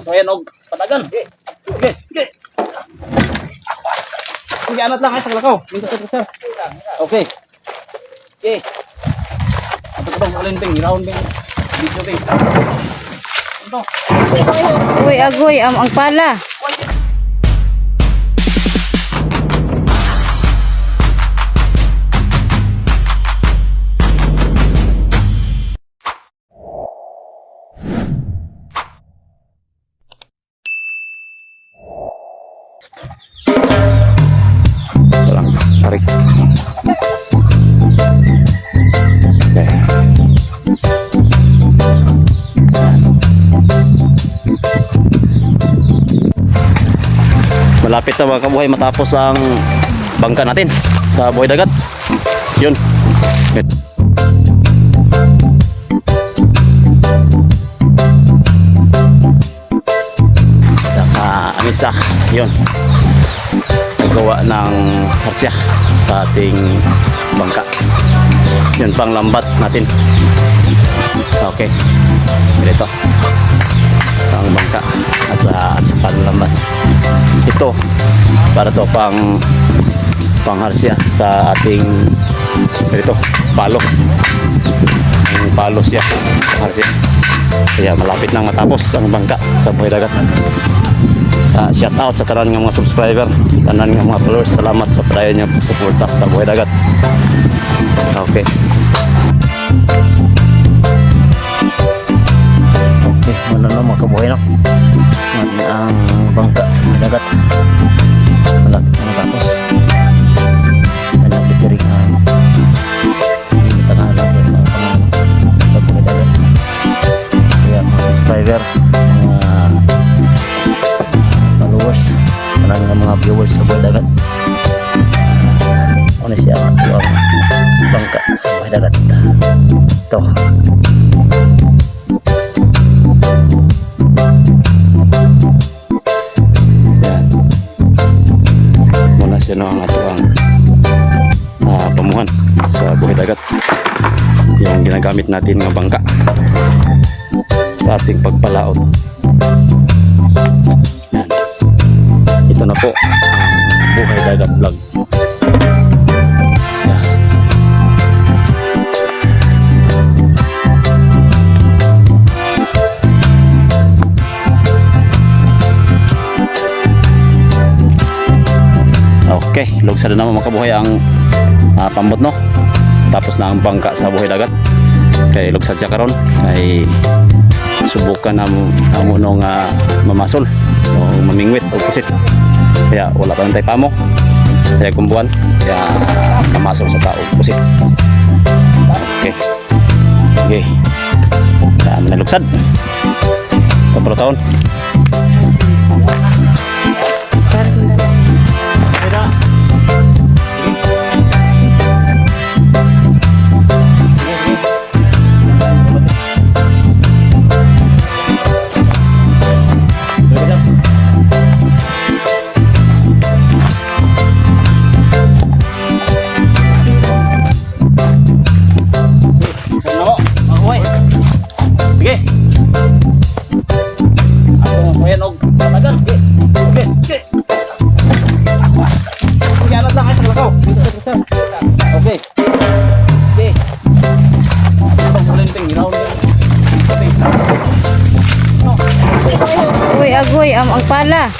So ayan og patagan. Sige. Sige. Sige. Anat lang ay sa lakaw. Dito sa sir. Okay. Okay. Ato ko bang alin bing, round. Dito bing. Ito. Uy, agoy, am ang pala. Ito tarik. Okay. Malapit na mga kabuhay matapos ang bangka natin sa buhay dagat. Yun. Saka amisa. Yun naggawa ng harsya sa ating bangka. Yun pang lambat natin. Okay. Ganito. Pang bangka at sa, at sa panlambat. Ito para to pang pang harsya sa ating ganito palo. Ang palo siya harsya. Kaya malapit nang matapos ang bangka sa buhay dagat. Ah, shout out sa tanan ng mga subscriber, tanan ng mga followers. Salamat sa padayon niyo suporta sa buhay dagat. Okay, ang bangka sa buhay dagat ito. Yan. Muna siya no ang ato ang ah, pamuhan sa buhay dagat. Yung ginagamit natin ng bangka sa ating pagpalaot Okay, lugsa na naman makabuhay ang ah, pambot no. Tapos na ang bangka sa buhay dagat. Kay lugsad siya karon. Ay subukan na mo na nung ah, mamasol o mamingwit o pusit. Kaya wala pa tayo pamo. Kaya kumbuan kaya mamasol sa tao pusit. Okay. Okay. Kaya manalugsad Dobro taon am ang pala.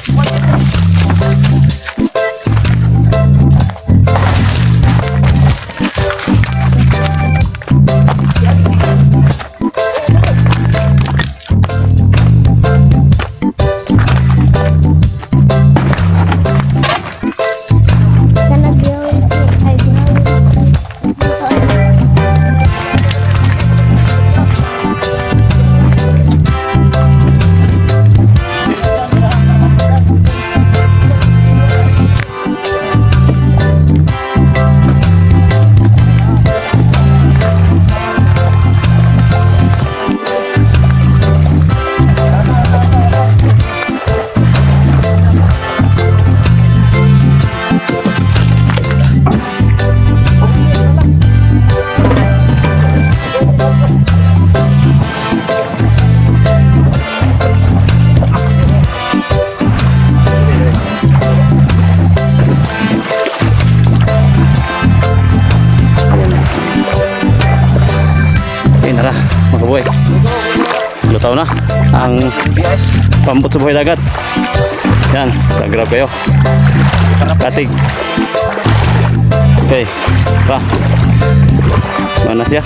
Ito na ang pambot buhay dagat. Yan, sa grab kayo. Katig. Okay. Pa. Mana siya?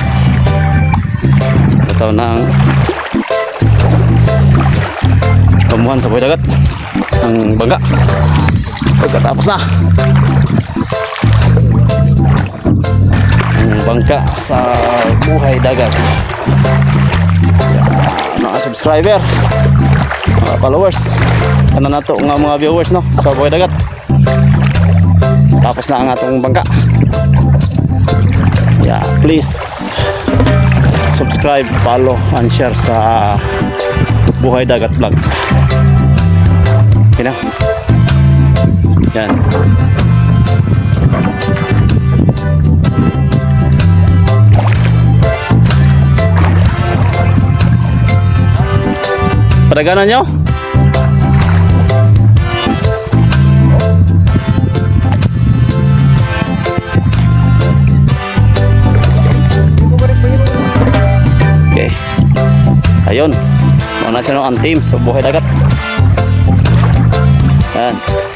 Ito na ang pamuhan sa buhay dagat. Ang bangga. Pagkatapos na. Ang bangka sa buhay dagat. Mga subscriber, mga followers. Ano na to nga mga viewers no sa buhay dagat. Tapos na ang atong bangka. Yeah, please subscribe, follow, and share sa Buhay Dagat Vlog. Okay na? Yan. Padaganan nyo? Okay. Ayun. Siya no, ang team sa buhay dagat. Yan.